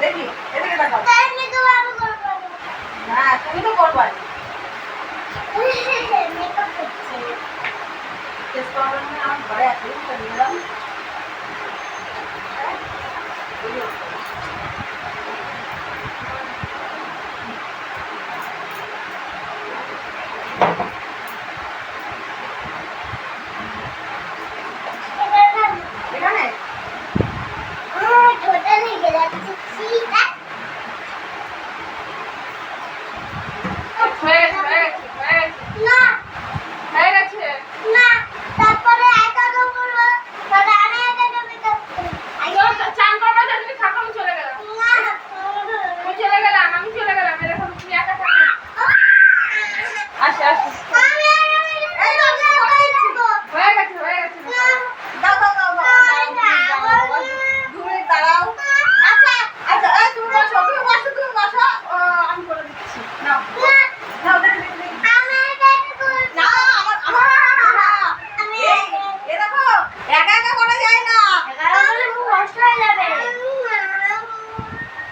দেখি এদিকে না। তুমি তো করবা। আমার ঘরে আছে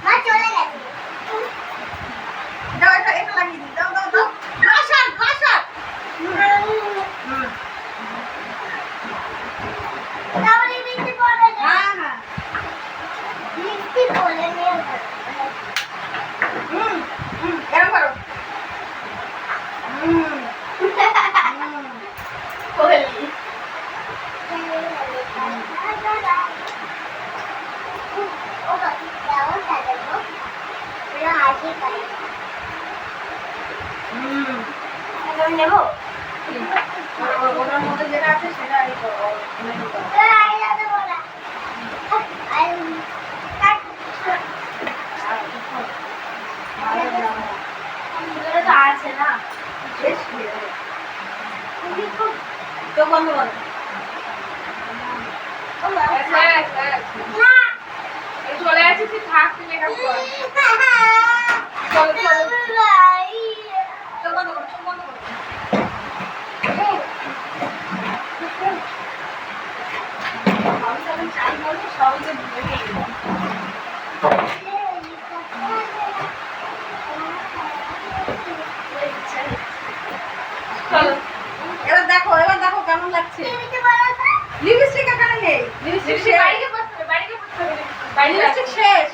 মা চলে গেছে। এটা এটা লাগিয়ে দিই। নেব ওটার মধ্যে যেটা আছে সেটা আমি আছে না তো বন্ধ থাক এবার দেখো এবার দেখো কেমন লাগছে। লিপস্টিক এখানে নেই। লিপস্টিক শেষ। লিপস্টিক শেষ।